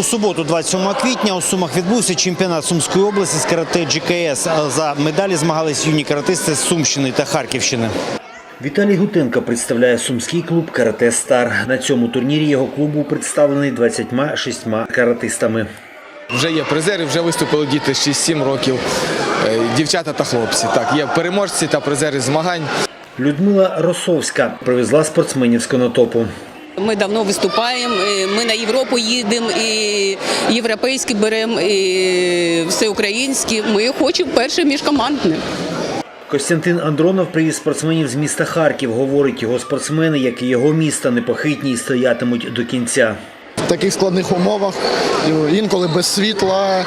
У суботу, 27 квітня, у Сумах відбувся чемпіонат Сумської області з карате GKS. За медалі змагались юні каратисти з Сумщини та Харківщини. Віталій Гутенко представляє сумський клуб Карате Стар. На цьому турнірі його клуб був представлений 26 каратистами. Вже є призери, вже виступили діти 6-7 років, е, дівчата та хлопці. Так, є переможці та призери змагань. Людмила Росовська привезла спортсменів з конотопу. Ми давно виступаємо. Ми на Європу їдемо, і європейські беремо, і всеукраїнські. Ми хочемо перше міжкомандне. Костянтин Андронов привіз спортсменів з міста Харків. Говорить, його спортсмени, як і його міста, непохитні і стоятимуть до кінця. в таких складних умовах, інколи без світла.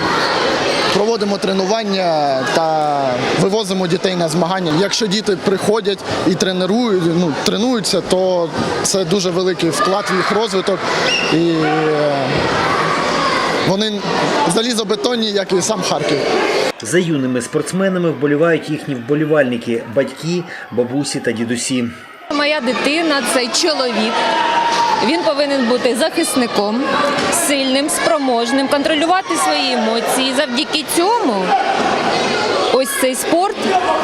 Проводимо тренування та вивозимо дітей на змагання. Якщо діти приходять і тренують, ну, тренуються, то це дуже великий вклад в їх розвиток. І е, вони залізобетонні, як і сам Харків. За юними спортсменами вболівають їхні вболівальники, батьки, бабусі та дідусі. Моя дитина це чоловік. Він повинен бути захисником, сильним, спроможним, контролювати свої емоції. Завдяки цьому ось цей спорт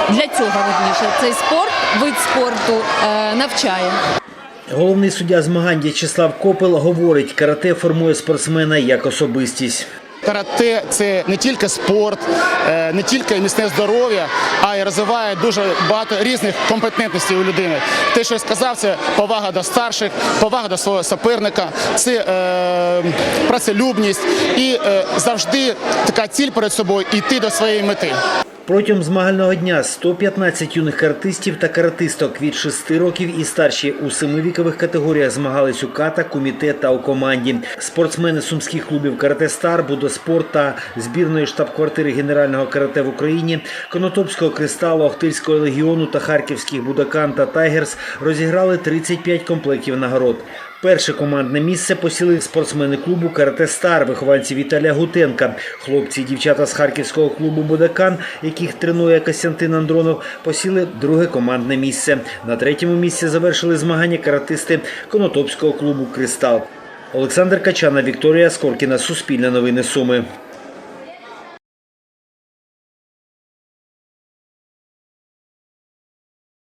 для цього верніше, цей спорт, вид спорту е, навчає. Головний суддя змагань В'ячеслав Копел говорить, карате формує спортсмена як особистість. Карате це не тільки спорт, е, не тільки міцне здоров'я, а й розвиває дуже багато різних компетентностей у людини. Те, що я сказав, це повага до старших, повага до свого суперника, це е, працелюбність і е, завжди така ціль перед собою йти до своєї мети. Протягом змагального дня 115 юних каратистів та каратисток від 6 років і старші у семи вікових категоріях змагались у ката, комітет та у команді. Спортсмени сумських клубів Карате Стар, Будоспорт та збірної штаб-квартири Генерального карате в Україні, Конотопського кристалу, Охтирського легіону та Харківських Будакан та Тайгерс розіграли 35 комплектів нагород. Перше командне місце посіли спортсмени клубу Карате Стар, вихованці Віталія Гутенка. Хлопці і дівчата з харківського клубу Будакан, яких тренує Костянтин Андронов, посіли друге командне місце. На третьому місці завершили змагання каратисти Конотопського клубу Кристал. Олександр Качана, Вікторія Скоркіна, Суспільне новини Суми.